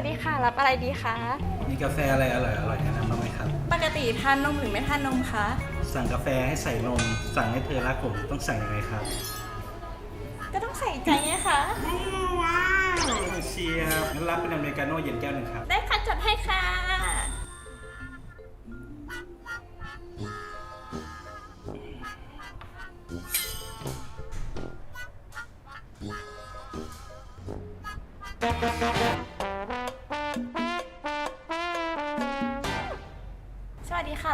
สวัสดีค่ะ รับอะไรดีคะมีกาแฟอะไรอร่อยอร่อยๆแนะนำบ้างไหมครับ ปกติทานนมหรือไม่ทานนมคะ สั่งกาแฟให้ใส่นม สั่งให้เธอรักผมต้องสั่งยังไงครับก็ต้องใส่ใจไงคะ เชียร์งั้นรับเป็นอเมริกาโน่เย็นแก้วหนึ่งครับ ได้ค่ะจัดให้ค่ะสวั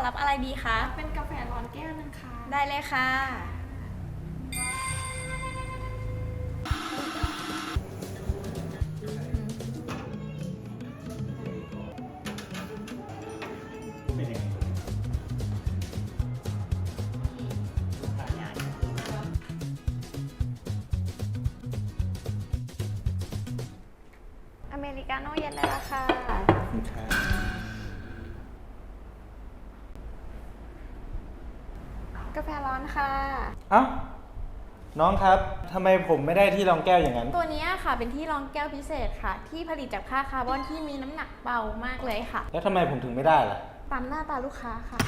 รับอะไรดีคะ เป็นกาแฟร้อนแก้วนึงค่ะ ได้เลยค่ะเป็นยังไงอเมริกาโน่เย็นได้แล้วค่ะ ขอบคุณครับ กาแฟ ร้อนค่ะ เอ้าน้องครับทำไมผมไม่ได้ที่รองแก้วอย่างนั้น ตัวเนี้ยค่ะเป็นที่รองแก้วพิเศษค่ะ ที่ผลิตจากผ้าคาร์บอนที่มีน้ำหนักเบามากเลยค่ะ แล้วทำไมผมถึงไม่ได้ล่ะ ตามหน้าตาลูกค้าค่ะ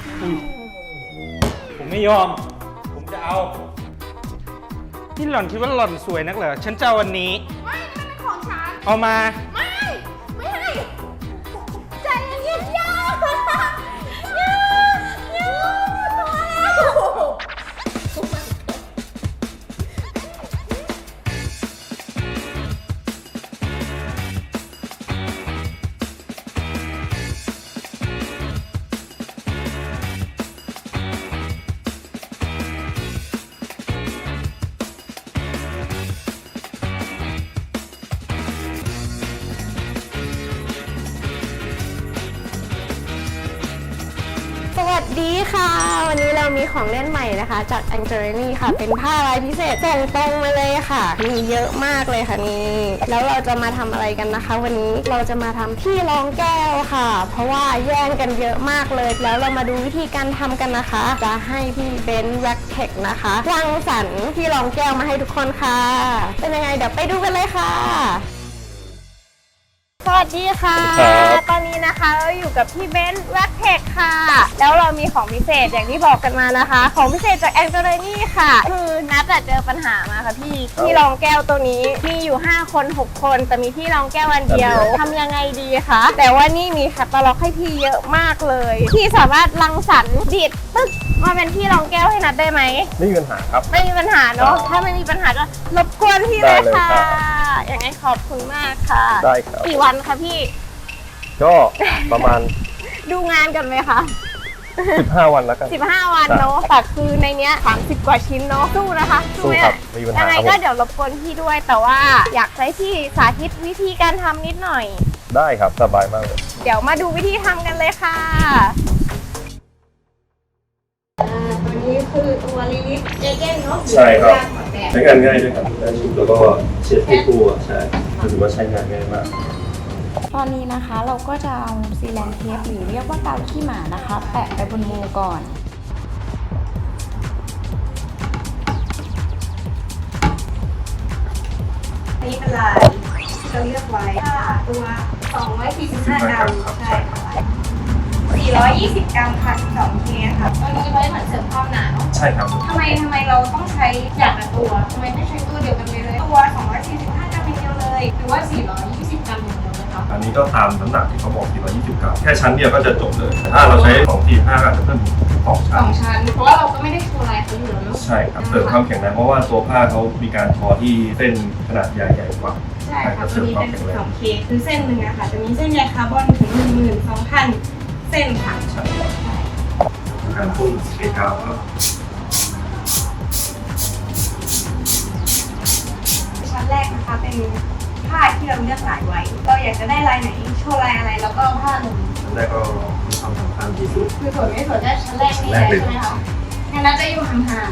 ผมไม่ยอม ผมจะเอาที่หล่อนคิดว่าหล่อนสวยนักเหรอ ฉันจะเอาวันนี้ ไม่นี่มันเป็นของฉัน เอามา ดีค่ะ วันนี้เรามีของเล่นใหม่นะคะ จาก a n g e l i n i ค่ะ เป็นผ้าลายพิเศษส่งตรงมาเลยค่ะ มีเยอะมากเลยค่ะนี่ แล้วเราจะมาทำอะไรกันนะคะ วันนี้เราจะมาทำที่รองแก้วค่ะ เพราะว่าแย่งกันเยอะมากเลย แล้วเรามาดูวิธีการทำกันนะคะ จะให้พี่เบนซ์แว็กเทคนะคะรังสรรค์ที่รองแก้วมาให้ทุกคนค่ะ เป็นยังไงเดี๋ยวไปดูกันเลยค่ะ วัสดีค่ะ ครับตอนนี้นะคะ เราอยู่กับพี่เบนซ์แว็กเทคค่ะ แล้วเรามีของพิเศษอย่างที่บอกกันมานะคะ ของพิเศษจากแองเจลนี่ค่ะ คือนัดอะเจอปัญหามาค่ะพี่ที่รองแก้วตัวนี้มีอยู่ 5 คน 6 คน แต่มีที่รองแก้ววันเดียวทำยังไงดีคะ แต่ว่านี่มีแคตตาล็อกให้พี่เยอะมากเลย พี่สามารถรังสรรค์ดิดปึ๊กมาเป็นที่รองแก้วให้นัดได้ไหม ไม่มีปัญหาครับ ไม่มีปัญหาเนาะ ถ้าไม่มีปัญหาก็รบกวนพี่เลยได้เลยค่ะ ครับ อย่างไงขอบคุณมากค่ะ ได้ครับ กี่วันคะพี่ ก็ประมาณ ดูงานกันไหมคะ 15 วันแล้วกัน 15 วันเนาะแต่คือในเนี้ย30 กว่าชิ้นเนาะสู้นะคะสู้ไหมครับอะไม่มีปัญยัหางไงครับก็ผมเดี๋ยวรบกวนพี่ด้วย แต่ว่าอยากให้พี่สาธิตวิธีการทำนิดหน่อย ได้ครับสบายมากเลย เดี๋ยวมาดูวิธีทำกันเลยค่ะตัวนี้คือตัวลิลิฟเจเกนเนาะใช่ครับ ใช้งานง่ายด้วยครับแล้วชุบแล้วก็เช็ดที่ตัวใช่ถือว่าใช้งานง่ายมาก ตอนนี้นะคะเราก็จะเอาซีแลนเทปหรือเรียกว่ากาวขี้หมานะคะ แปะไปบนมือก่อนอันนี้เป็นลายที่เราเลือกไว้ค่ะตัว 245 กรัมใช่ค่ะ420 กรัมค่ะ2เคค่ะตัวนี้ไว้เหมือนเสริมความหนาเนาะใช่ครับทำไมทำไมเราต้องใช้อย่างละตัวทำไมไม่ใช้ตัวเดียวกันไปเลย ตัว 245 กรัมเดียวเลย หรือว่า 420กรัม อย่างเดียวนะคะอันนี้ก็ตามน้ำหนักที่เขาบอก420 กรัมแค่ชั้นเดียวก็จะจบเลยแต่ถ้าเราใช้2 4 5ก็อาจจะเพิ่มสองสชั้นองชั้น เพราะว่าเราก็ไม่ได้โชว์ลายเขาอยู่แล้วเนาะใช่ครับเสริมความแข็งแรงเพราะว่าตัวผ้าเขามีการทอที่เส้นขนาดใหญ่ใหญ่กว่า ใช่ค่ะตัวนี้เป็น 2K คือเส้นหนึ่งอะค่ะ จะมีเส้นใยคาร์บอนถึง12,000 เส้นค่ะ ใช่ครับการพ่นสเกลกาวก็ชั้นแรกนะคะเป็น ผ้าที่เราเลือกลายไว้ เราอยากจะได้ลายไหนโชว์ลายอะไรแล้วก็ผ้าหนึ่งชั้นแรกก็มีความสำคัญที่สุด คือสวยไม่สวยได้ชั้นแรกนี่เลยใช่ไหมคะงั้นน่าจะอยู่ห่าง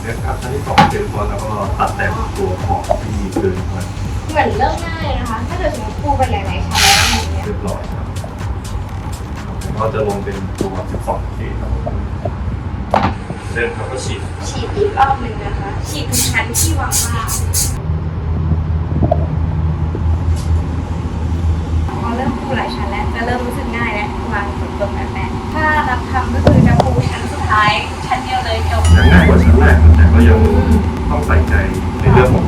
เลือกครับชั้นที่สองเจอตัวแล้วก็ตัดแต่งตัวของที่มีเกินมาๆเหมือนเริ่มง่ายนะคะ ถ้าเกิดสมมติปูไปหลายๆชั้นแล้วอย่างเงี้ยเรียบร้อยครับแล้วก็จะลงเป็นตัว 12K ครับ เส้นแล้วก็ฉีดฉีดอีกรอบหนึ่งนะคะฉีดทุกชั้นที่วางผ้าพอเริ่มปูหลายชั้นแล้วจะเริ่มรู้สึกง่ายแล้ววางฝนตกแบบแม่ถ้ารับทำก็คือจะปูชั้นสุดท้ายชั้นเดียวเลยจบยังง่ายกว่าชั้นแรกแต่ก็ยังต้องใส่ใจในเรื่องของ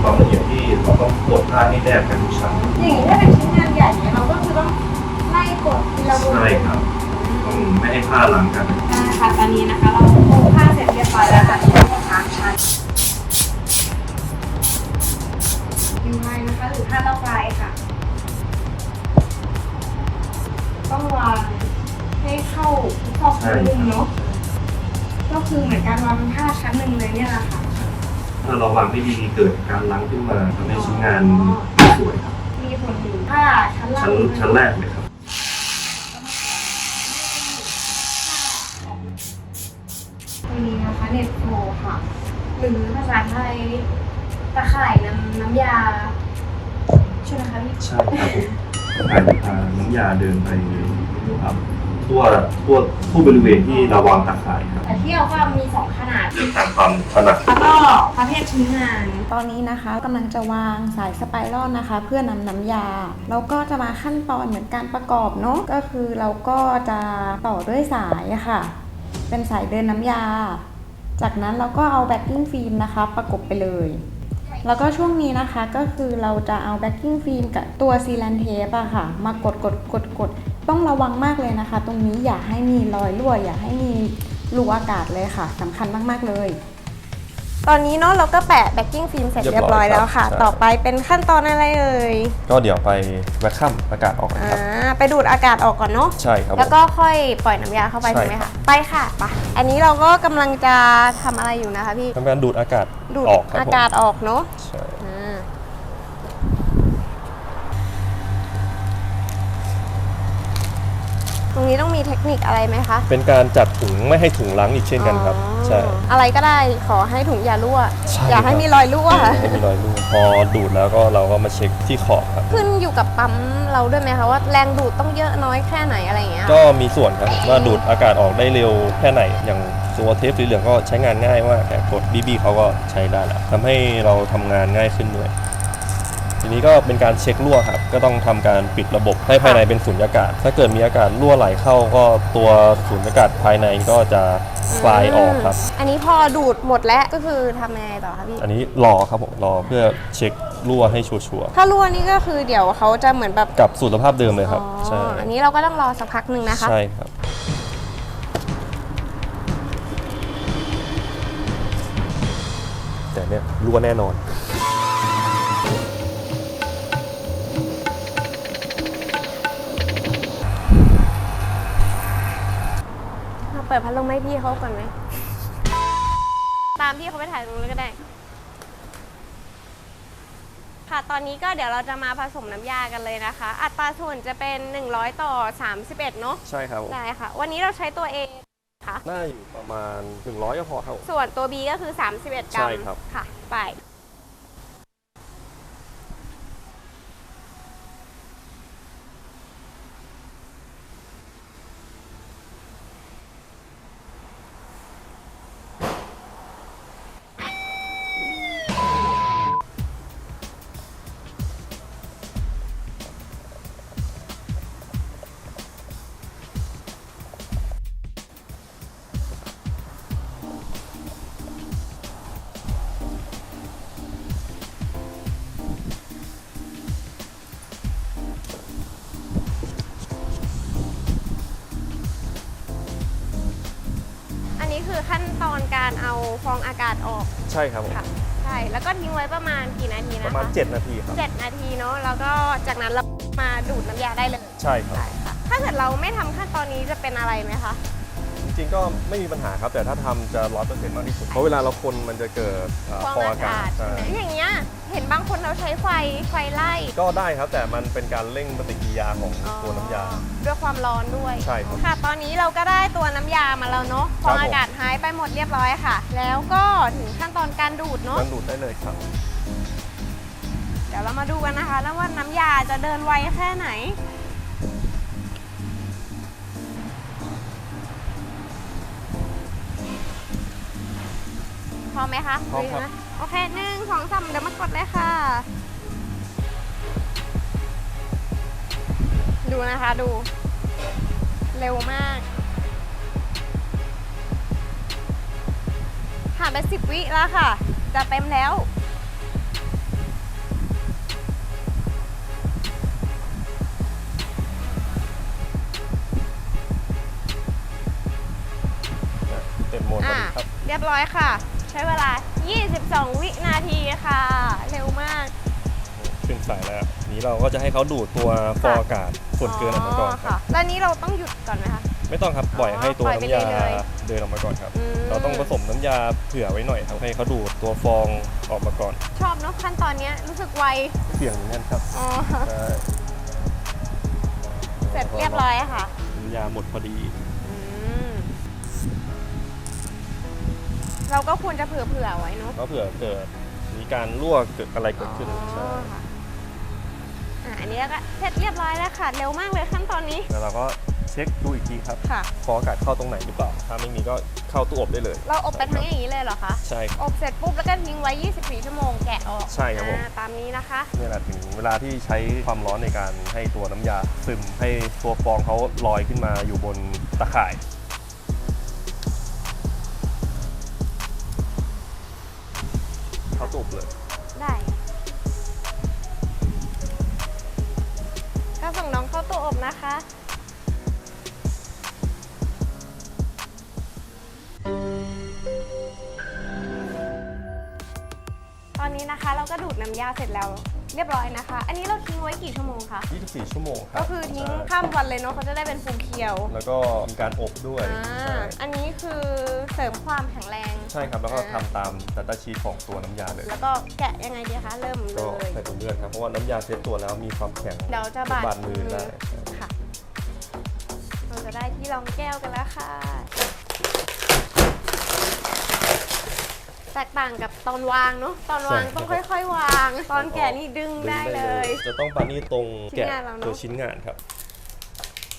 ความละเอียดที่เราต้องกดผ้าให้แนบกันทุกชั้นอย่างนี้ถ้าเป็นชิ้นงานใหญ่เนี่ยเราก็คือต้องไล่กดทีละวงใช่ครับต้องไม่ให้ผ้าหล้างกันได้ค่ะตอนนี้นะคะ ไม่ดีเกิดการล้างขึ้นมาทำให้ชิ้นงานไม่สวยครับ มีผลถึงผ้าชั้นล่างชั้นชั้นแรกเลยครับ ตรงนี้นะคะเน็ตโฟค่ะ หรือภาษาไทยตะข่ายน้ำน้ำยาใช่ไหมคะพี่ ใช่ครับผมถ่ายพาน้ำยาเดินไปครับ ทั่วทั่วทั่วบริเวณที่เราวางตาข่ายครับแต่ที่เราก็มีสองขนาดเลือกตามความถนัด แล้วก็ประเภทชิ้นงาน ตอนนี้นะคะกำลังจะวางสายสไปรัลนะคะ เพื่อนำน้ำยา แล้วก็จะมาขั้นตอนเหมือนการประกอบเนาะก็คือเราก็จะต่อด้วยสายอะค่ะ เป็นสายเดินน้ำยา จากนั้นเราก็เอาแบ็กกิ้งฟิล์มนะคะ ประกบไปเลย แล้วก็ช่วงนี้นะคะก็คือเราจะเอาแบ็กกิ้งฟิล์มกับตัวซีแลนเทปอะค่ะ มากดกดกดกด ต้องระวังมากเลยนะคะ ตรงนี้อย่าให้มีรอยรั่ว อย่าให้มีรูอากาศเลยค่ะสำคัญมากๆเลย ตอนนี้เนาะเราก็แปะแบ็กกิ้งฟิล์มเสร็จเรียบร้อยแล้วค่ะ เรียบร้อยครับใช่ต่อไปเป็นขั้นตอนอะไรเอ่ยก็เดี๋ยวไปแวคคัมอากาศออกกันอ่าครับ ไปดูดอากาศออกก่อนเนาะ ใช่ครับผม แล้วก็ค่อยปล่อยน้ำยาเข้าไปใช่ใช่ไหมครัคะบไปค่ะไปอันนี้เราก็กำลังจะทำอะไรอยู่นะคะพี่ ทำการดูดอากาศดูดออกครับอาผมกาศออกเนาะ ใช่ รงนี้ต้องมีเทคนิคอะไรไหมคะเป็นการจัดถุงไม่ให้ถุงล้างอีกเช่นกันครับ อ๋อใช่ อะไรก็ได้ขอให้ถุงอย่ารั่ว ใช่อย่าให้ครับ มีรอยรั่ว ไม่ให้มีรอยรั่วพอดูดแล้วก็เราก็มาเช็คที่ขอบครับ ขึ้นอยู่กับปั๊มเราด้วยไหมคะว่าแรงดูดต้องเยอะน้อยแค่ไหนอะไรอย่างเงี้ย ก็มีส่วนครับว่าดูดอากาศออกได้เร็วแค่ไหน อย่างตัวเทปสีเหลืองก็ใช้งานง่ายมากแต่กดบีบีเขาก็ใช้ได้แล้วทำให้เราทำงานง่ายขึ้นด้วย ทีนี้ก็เป็นการเช็ครั่วครับก็ต้องทำการปิดระบบให้ภายในเป็นสุญญากาศ ถ้าเกิดมีอากาศรั่วไหลเข้าก็ตัวสุญญากาศภายในก็จะคลายออกครับอันนี้พอดูดหมดแล้วก็คือทำยังไงต่อคะพี่ อันนี้รอครับผมรอเพื่อเช็ครั่วให้ชัวร์ถ้ารั่วนี่ก็คือเดี๋ยวเขาจะเหมือนแบบๆกับสูตรภาพเดิมเลยครับ อ๋อใช่อันนี้เราก็ต้องรอสักพักหนึ่งนะคะ ใช่ครับ แต่เนี่ยรั่วแน่นอน เราเปิดพัดลมให้พี่เขาก่อนไหม ตามพี่เขาไปถ่ายตรงนู้นก็ได้ ค่ะตอนนี้ก็เดี๋ยวเราจะมาผสมน้ำยากันเลยนะคะ อัตราส่วนจะเป็น 100 ต่อ 31 เนาะใช่ครับผมได้ค่ะ วันนี้เราใช้ตัว A ค่ะ น่าอยู่ประมาณ 100ก็พอครับผม ส่วนตัว B ก็คือ 31 กรัมใช่ครับ ค่ะ ไป ฟองอากาศออกใช่ครับผมค่ะใช่แล้วก็ทิ้งไว้ประมาณกี่นาทีปนะคะระมาณ7นาทีครับ เจ็ดนาทีเนาะแล้วก็จากนั้นเรามาดูดน้ำยาได้เลยใช่ครับได้ค่ะถ้าเกิดเราไม่ทำขั้นตอนนี้จะเป็นอะไรไหมคะจ ริงๆก็ไม่มีปัญหาครับ แต่ถ้าทำจะร้อยเปอร์เซ็นต์มากที่สุด เพราะเวลาเราคนมันจะเกิดเอ่อฟองฟองอาอากากาศศใช่ใช่ไหมอย่างเงี้ยเห็นบางคนเราใช้ไฟไฟไล่ก็ได้ครับ แต่มันเป็นการเร่งปฏิกิริยาของตัวน้ำยา ด้วยความร้อนด้วยใช่ครับค่ะ ตอนนี้เราก็ได้ตัวน้ำยามาแล้วเนาะฟครัอบงผมอากาศหายไปหมดเรียบร้อยค่ะ แล้วก็ถึงขั้นตอนการดูดเนาะ มันดูดได้เลยครับ เดี๋ยวเรามาดูกันนะคะ แล้วว่าน้ำยาจะเดินไวแค่ไหนน ร้อมไหมคะพร้อมครับลุยนะโอเคหนึ่งสองสามเดี๋ยวมากดเลยค่ะ ดูนะคะดู เร็วมาก ผ่านไปสิบวิแล้วค่ะ จะเต็มแล้ว เต็มโหมดพออะดีครับ เรียบร้อยค่ะ ใช้เวลา 22 วินาทีค่ะ เร็วมากขึ้นสายแล้วนี้เราก็จะให้เขาดูดตัวฟองอากาศส่วนเกินออกมาก่อนครับแล้วนี้เราต้องหยุดก่อนไหมคะ ไม่ต้องครับปล่อยอ๋อให้ตัวปล่อยไปน้ำยาเรื่อยเดินออกมาก่อนครับอืมเราต้องผสมน้ำยาเผื่อไว้หน่อยครับให้เขาดูดตัวฟองออกมาก่อน ชอบเนอะขั้นตอนเนี้ยรู้สึกไวเสี่ยงนั่นครับอ๋อใช่เสร็จเรียบร้อยค่ะน้ำยาหมดพอดี เราก็ควรจะเผื่อๆไว้เนอะก็เผื่อเกิดมีการรั่วเกิดอะไรเกิดขึ้นอ๋ใช่อค่ะอะอันนี้ก็เสร็จเรียบร้อยแล้วค่ะ เร็วมากเลยขั้นตอนนี้แล้วเราก็เช็คดูอีกทีครับค่ะ ฟองอากาศเข้าตรงไหนหรือเปล่า ถ้าไม่มีก็เข้าตู้อบได้เลย เราอบไปทั้งอย่างนี้เลยเหรอคะใช่ครับ อบเสร็จปุ๊บแล้วก็ทิ้งไว้ 24 ชั่วโมงแกะออกใช่ครับผม อ่าตามนี้นะคะนี่แหละถึงเวลาที่ใช้ความร้อนในการให้ตัวน้ำยาซึมให้ตัวฟองเขาลอยขึ้นมาอยู่บนตะข่าย จบเลย ได้ ก็ส่งน้องเข้าตู้อบนะคะ ตอนนี้นะคะเราก็ดูดน้ำยาเสร็จแล้ว เรียบร้อยนะคะ อันนี้เราทิ้งไว้กี่ชั่วโมงคะ 24 ชั่วโมงครัก็บคือทิ้งใช่ข้ามวันเลยเนาะเขาจะได้เป็นฟูเขียวแล้วก็มีการอบด้วยอ่าใช่อันนี้คือเสริมความแข็งแรง ใช่ครับ แล้วก็อ่าทำตามดัตต้าชีทของตัวน้ำยาเลย แล้วก็แกะยังไงดีคะเริ่มเลก็ย ใส่ตัวเลือดครับ เพราะว่าน้ำยาเซตตัวแล้วมีความแข็งเดี๋ยวจะบาดบาดมือได้ ค่ะ เราจะได้ที่รองแก้วกันแล้วค่ะ แตกต่างกับตอนวางเนาะตอนวางต้องค่อย ๆ วาง ตอนแกะนี่ดึงได้เลย จะต้องปานี่ตรงชิ้นแกะงานเราเนอะตัวชิ้นงานครับ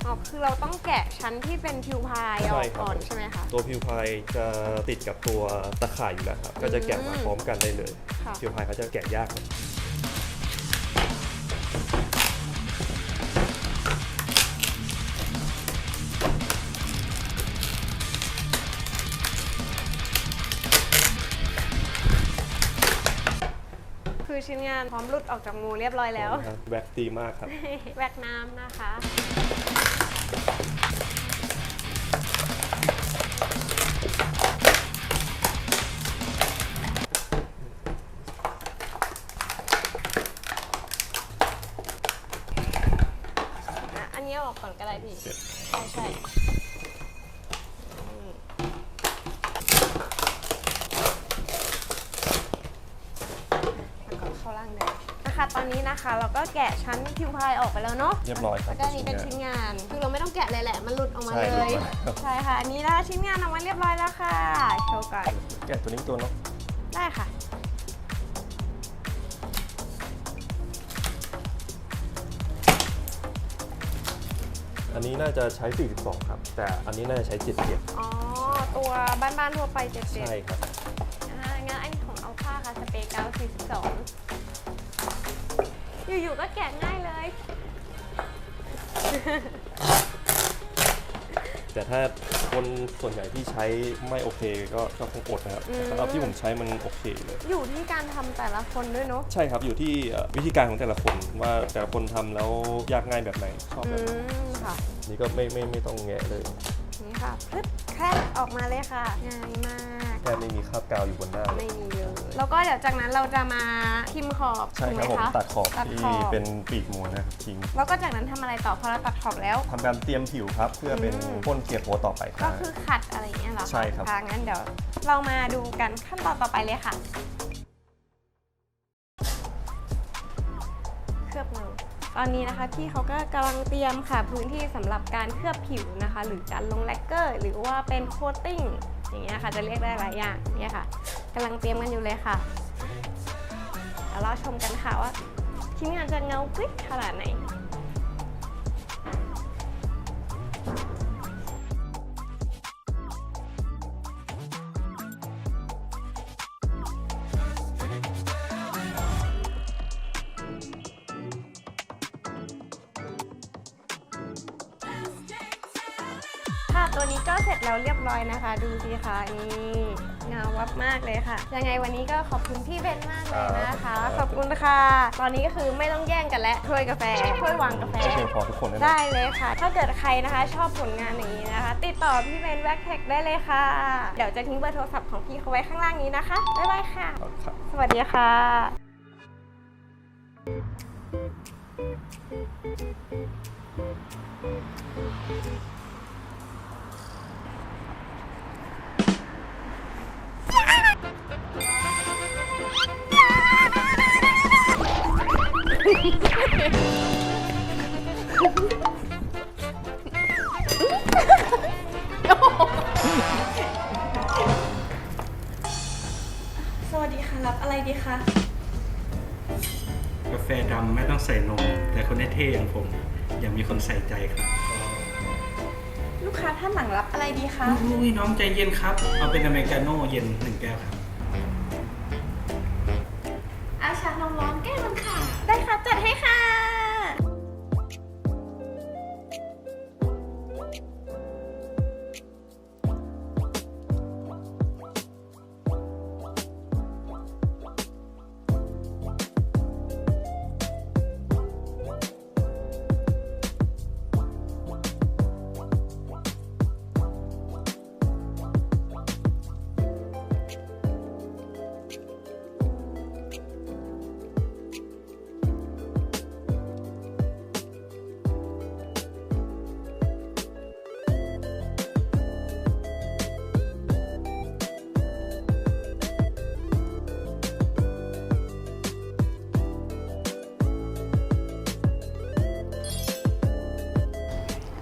อ๋อคือเราต้องแกะชั้นที่เป็นพิวพายอใช่อกครับก่อนใช่ไหมคะตัวพิวพายจะติดกับตัวตะข่ายอยู่แล้วครับก็จะแกะมาพร้อมกันได้เลยค่ะพิวพายเขาจะแกะยากหน่อ ชิ้นงานพร้อมหลุดออกจากมือเรียบร้อยแล้ว ครับแว็กซ์ดีมากครับ แวกน้ำนะคะ อะ อันนี้เอาออกก่อนก็ได้พี่ เสร็จ ใช่ใช่อืมแล้วก็เข้าล่างเลยนะคะ ตอ นนี้นะคะเราก็แกะชั้นพิวพายออกไปแล้วเนาะเรียบร้อยครับแล้วก็อันนี้เป็นชิ้นงานคือเราไม่ต้องแกะเลยแหละมันหลุดออกมาใช่เลยหลุดมาครับใช่ค่ะอันนี้นะคะชิ้นงานออกมาเรียบร้อยแล้วค่ะโชว์ก่อนแกะตัวนี้ตัวเนาะได้ค่ะ อันนี้น่าจะใช้ 42 ครับ แต่อันนี้น่าจะใช้77อ๋อ ตัวบ้านๆทั่วไปเจ็ดเจ็ดใช่ครับ อ่างั้นอันนี้ของอัลฟาค่ะสเปรย์กาว42 อยู่ๆก็แกะง่ายเลย แต่ถ้าคนส่วนใหญ่ที่ใช้ไม่โอเคก็ก็คงอดนะครับอืม แต่สำหรับที่ผมใช้มันโอเคเลย อยู่ที่การทำแต่ละคนด้วยเนาะใช่ครับอยู่ที่เอ่อวิธีการของแต่ละคนว่าแต่ละคนทำแล้วยากง่ายแบบไหนชอบอืแบบไหนมค่ะ นี่ก็ไม่ไม่ไม่ต้องแงะเลย นี่ค่ะปึ๊บ แค่ออกมาเลยค่ะ ง่ายมาก แค่ไม่มีคราบกาวอยู่บนหน้าเลไม่ยมีเลย แล้วก็เดี๋ยวจากนั้นเราจะมาทิมขอบใช่ถูกคไหรัมบผมคะ ตัดขอบตัดขที่อบเป็นปีกม้วนนะครับทิ้งแล้วก็จากนั้นทำอะไรต่อพอเราตัดขอบแล้ว ทำการเตรียมผิวครับ เพื่อเป็นอืม พ่นเกียร์โพต่อไปคก็รับ คือขัดอะไรอย่างเงี้ยเหรอคะใช่ครับะงั้นเดี๋ยวเรามาดูกันขั้นตอนต่อไปเลยค่ะ ตอนนี้นะคะพี่เขาก็กำลังเตรียมค่ะพื้นที่สำหรับการเคลือบผิวนะคะ หรือการลงแลกเกอร์ หรือว่าเป็นโคตติ้งอย่างเงี้ยค่ะจะเรียกได้หลายอย่างเนี่ยค่ะกำลังเตรียมกันอยู่เลยค่ะเดี๋ยวเราชมกันค่ะว่าชิ้นงานจะเงากริ๊กขนาดไหน ดูสิคะนี่เงาวับมากเลยค่ะ ยังไงวันนี้ก็ขอบคุณพี่เบนมากเลยนะคะ ขอบคุณค่ะ ตอนนี้ก็คือไม่ต้องแย่งกันแล้วถ้วยกาแฟถ้วยวางกาแฟไม่เพียงพอทุกคนแน่นอนได้เลยค่ะ ถ้าเกิดใครนะคะ ชอบผลงานอย่างนี้นะคะ ติดต่อพี่เบนแว็กแท็กได้เลยค่ะ เดี๋ยวจะทิ้งเบอร์โทรศัพท์ของพี่เขาไว้ข้างล่างนี้นะคะ บ๊ายบายค่ะครับสวัสดีค่ะ สวัสดีค่ะ รับอะไรดีคะกาแฟดำไม่ต้องใส่นม แต่คนเท่ๆอย่างผมยังมีคนใส่ใจครับลูกค้าท่านหลังรับอะไรดีคะ อุ้ยน้องใจเย็นครับ เอาเป็นอเมริกาโน่เย็นหนึ่งแก้วครับ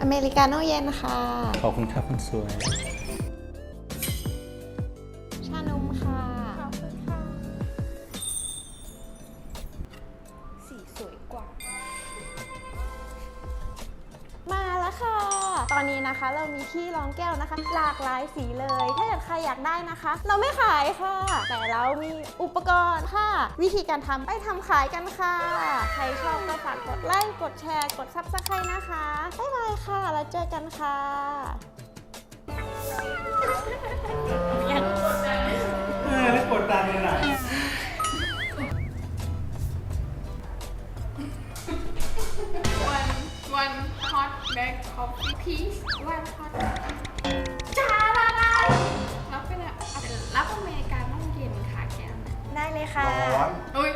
เมริกาโน่เย็นค่ะ ขอบคุณครับคุณสวย ชานมค่ะ สีสวยกว่า มาแล้วค่ะ ตอนนี้นะคะเรามีที่รองแก้วนะคะ หลากหลายสีเลยถ้าเกิดใคร อยากได้นะคะ เราไม่ขายค่ะ แต่เรามีอุปกรณ์ค่ะวิธีการทำไปทำขายกันค่ะ ใครชอบก็ฝากกดไลค์กดแชร์ กดซับสไครต์นะคะ บ๊ายบายค่ะ แล้วเจอกันค่ะเออแล้วกดดันเลยนะ one one hot black coffee please one hot เลยค่ะ ร้อน อุ้ย